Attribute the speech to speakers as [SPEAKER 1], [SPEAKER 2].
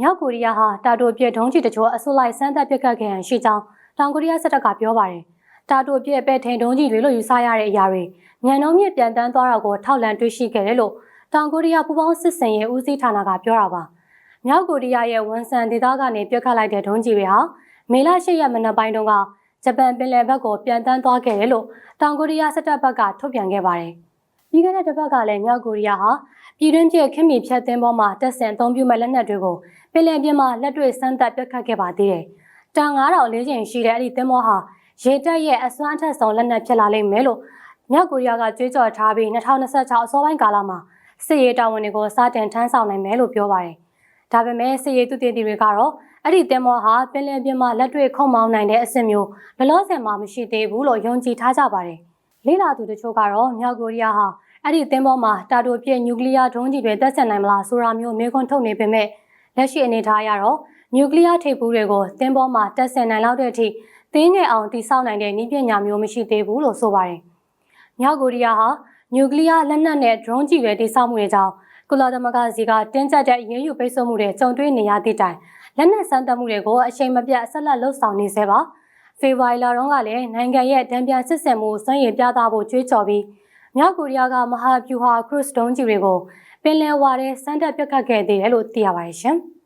[SPEAKER 1] မြောက်ကိုရီးယားဟာတာတိုပြည့်ဒုံးကျည်တချို့အဆုလိုက်စမ်းသပ်ပစ်ခတ်ခဲ့ရန်ရှိကြောင်းတောင်ကိုရီးယားစစ်တပ်ကပြောပါတယ်။တာတိုပြည့်ပဲထိန်ဒုံးကျည်တွေလို့ယူဆရတဲ့အရာတွေမြန်နှုံးမြင့်ပြန်တန်းသွားတာကိုထောက်လန့်တွေ့ရှိခဲ့တယ်လို့တောင်ကိုရီးယားပူးပေါင်းစစ်စင်ရေးဦးစီးဌာနကပြောတာပါ။မြောက်ကိုရီးယားရဲ့ဝန်ဆန်ဒေသကနေပြစ်ခတ်လိုက်တဲ့ဒုံးကျည်တွေဟာမေလ၈ရက်မနက်ပိုင်းတုန်းကဂျပန်ပင်လယ်ဘက်ကိုပြန်တန်းသွားခဲ့တယ်လို့တောင်ကိုရီးယားစစ်တပ်ဘက်ကထုတ်ပြန်ခဲ့ပါတယ်။ပြီးခဲ့တဲ့တစ်ပတ်ကလည်းမြောက်ကိုရီးယားဟာ ပြည်တွင်းပြည့်ခင်မီဖြတ်သင်းပေါ်မှာတက်ဆင်အသုံးပြုမဲ့လက်နက်တွေကိုပင်လယ်ပြင်မှာလက်တွေ့စမ်းသပ်ပြတ်ခတ်ခဲ့ပါသေးတယ်။တန်9000လေးချိန်ရှိတဲ့အဲ့ဒီသင်းမောဟာရေတပ်ရဲ့အစွမ်းအထက်ဆုံးလက်နက်ဖြစ်လာလိမ့်မယ်လို့မြောက်ကိုရီးယားကကြွေးကြော်ထားပြီး2026အစောပိုင်းကာလမှာစစ်ရေးတာဝန်တွေကိုစတင်ထမ်းဆောင်နိုင်မယ်လို့ပြောပါတယ်။ဒါပေမဲ့စစ်ရေးသူတင်တီတွေကတော့အဲ့ဒီသင်းမောဟာပင်လယ်ပြင်မှာလက်တွေ့ခုံမောင်းနိုင်တဲ့အဆင့်မျိုးဘလော့ဆယ်မှာမရှိသေးဘူးလို့ယုံကြည်ထားကြပါတယ်။လေးလာသူတချို့ကတော့မြောက်ကိုရီးယားဟာ အဲ့ဒီသင်းပေါ်မှာတာတိုပြည့်နျူကလ িয়ার ဒုံးကျည်တွေတက်ဆက်နိုင်မလားဆိုတာမျိုးမေးခွန်းထုတ်နေပေမဲ့လက်ရှိအနေထားအရတော့နျူကလ িয়ার ထိပ်ဖူးတွေကိုသင်းပေါ်မှာတက်ဆက်နိုင်လောက်တဲ့အထိသင်းငယ်အောင်တိစောက်နိုင်တဲ့နည်းပညာမျိုးမရှိသေးဘူးလို့ဆိုပါတယ်။မြောက်ကိုရီးယားဟာနျူကလ িয়ার လက်နက်နဲ့ဒရုန်းကျည်တွေတိစောက်မှုတွေကြောင့်ကုလသမဂ္ဂစီကတင်းကျပ်တဲ့အရေးယူပိတ်ဆို့မှုတွေကြုံတွေ့နေရသည့်တိုင်လက်နက်စမ်းသပ်မှုတွေကိုအချိန်မပြတ်ဆက်လက်လှုပ်ဆောင်နေစေပါဖေဖော်ဝါရီလတုန်းကလည်းနိုင်ငံရဲ့ဒဏ်ပြန်စစ်ဆင်မှုစွမ်းရည်ပြသဖို့ကြွေးကြော်ပြီး မြောက်ကိုရီးယားကမဟာဗျူဟာခရုစ်ဒုံးကျည်တွေကိုပင်လယ်ဝါထဲစမ်းသပ်ပစ်ခတ်ခဲ့သေးတယ်လို့သိရပါတယ်ရှင်။